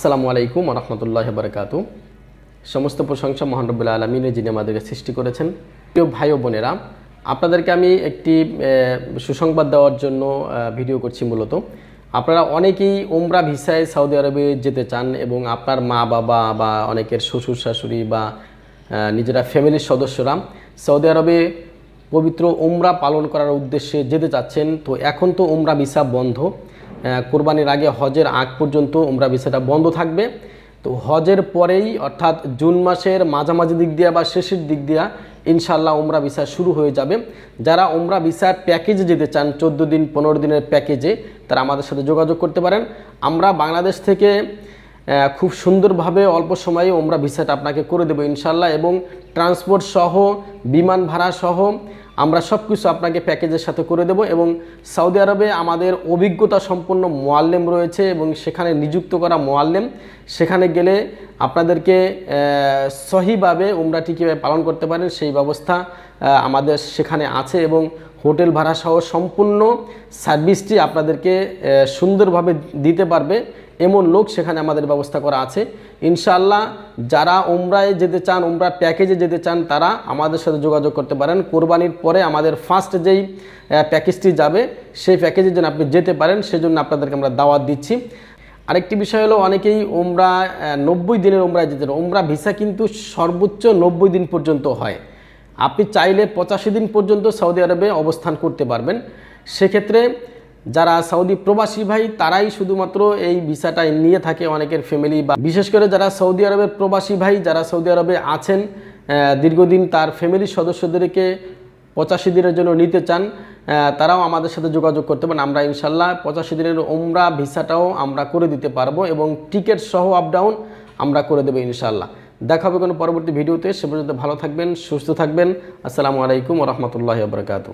আসসালামু আলাইকুম রহমতুল্লাহ বারকাত সমস্ত প্রশংসা মহান রব্বুল আলমিনের যিনি আমাদেরকে সৃষ্টি করেছেন। প্রিয় ভাই ও বোনেরা, আপনাদেরকে আমি একটি সুসংবাদ দেওয়ার জন্য ভিডিও করছি মূলত। আপনারা অনেকেই ওমরা ভিসায় সৌদি আরবে যেতে চান এবং আপনার মা বাবা বা অনেকের শ্বশুর, শাশুড়ি বা নিজেরা ফ্যামিলির সদস্যরা সৌদি আরবে পবিত্র ওমরা পালন করার উদ্দেশ্যে যেতে চাচ্ছেন। তো এখন তো ওমরা ভিসা বন্ধ। কোরবানির আগে হজের আগ পর্যন্ত ওমরা ভিসাটা বন্ধ থাকবে। তো হজের পরেই অর্থাৎ জুন মাসের মাঝামাঝি দিক দিয়া বা শেষের দিক দিয়া ইনশাল্লাহ ওমরা ভিসা শুরু হয়ে যাবে। যারা ওমরা ভিসার প্যাকেজে যেতে চান, চোদ্দ দিন, পনেরো দিনের প্যাকেজে, তারা আমাদের সাথে যোগাযোগ করতে পারেন। আমরা বাংলাদেশ থেকে খুব সুন্দরভাবে অল্প সময়ে ওমরা ভিসাটা আপনাকে করে দেবো ইনশাল্লাহ এবং ট্রান্সপোর্ট সহ, বিমান ভাড়া সহ আমরা সব কিছু আপনাকে প্যাকেজের সাথে করে দেব এবং সৌদি আরবে আমাদের অভিজ্ঞতা সম্পন্ন মোয়াল্লেম রয়েছে এবং সেখানে নিযুক্ত করা মোয়াল্লেম, সেখানে গেলে আপনাদেরকে সহিভাবে উমরাটি কীভাবে পালন করতে পারেন, সেই ব্যবস্থা আমাদের সেখানে আছে এবং হোটেল ভাড়া সহ সম্পূর্ণ সার্ভিসটি আপনাদেরকে সুন্দরভাবে দিতে পারবে। এমন লোক সেখানে আমাদের ব্যবস্থা করা আছে। ইনশাআল্লাহ যারা উমরায় যেতে চান, উমরা প্যাকেজে যেতে চান, তারা আমাদের সাথে যোগাযোগ করতে পারেন। কোরবানির পরে আমাদের ফার্স্ট যেই প্যাকেজটি যাবে, সেই প্যাকেজের জন্য আপনি যেতে পারেন। সেজন্য আপনাদেরকে আমরা দাওয়াত দিচ্ছি। আরেকটি বিষয় হলো অনেকেই ওমরা নব্বই দিনের ওমরায় যেতে ওমরা ভিসা কিন্তু সর্বোচ্চ নব্বই দিন পর্যন্ত হয়। আপনি চাইলে পঁচাশি দিন পর্যন্ত সৌদি আরবে অবস্থান করতে পারবেন। সেক্ষেত্রে যারা সৌদি প্রবাসী ভাই, তারাই শুধুমাত্র এই ভিসাটা নিয়ে থাকে অনেকের ফ্যামিলি বা বিশেষ করে যারা সৌদি আরবের প্রবাসী ভাই, যারা সৌদি আরবে আছেন দীর্ঘদিন তার ফ্যামিলির সদস্যদেরকে পঁচাশি দিনের জন্য নিতে চান তারাও আমাদের সাথে যোগাযোগ করতে পারেন। আমরা ইনশাল্লাহ পঁচাশি দিনের ওমরা ভিসাটাও আমরা করে দিতে পারব এবং টিকিট সহ আপ ডাউন আমরা করে দেবো ইনশাল্লাহ দেখা হবে কোনো পরবর্তী ভিডিওতে। সে পর্যন্ত ভালো থাকবেন, সুস্থ থাকবেন। আসসালামু আলাইকুম রহমতুল্লাহ বরকাতু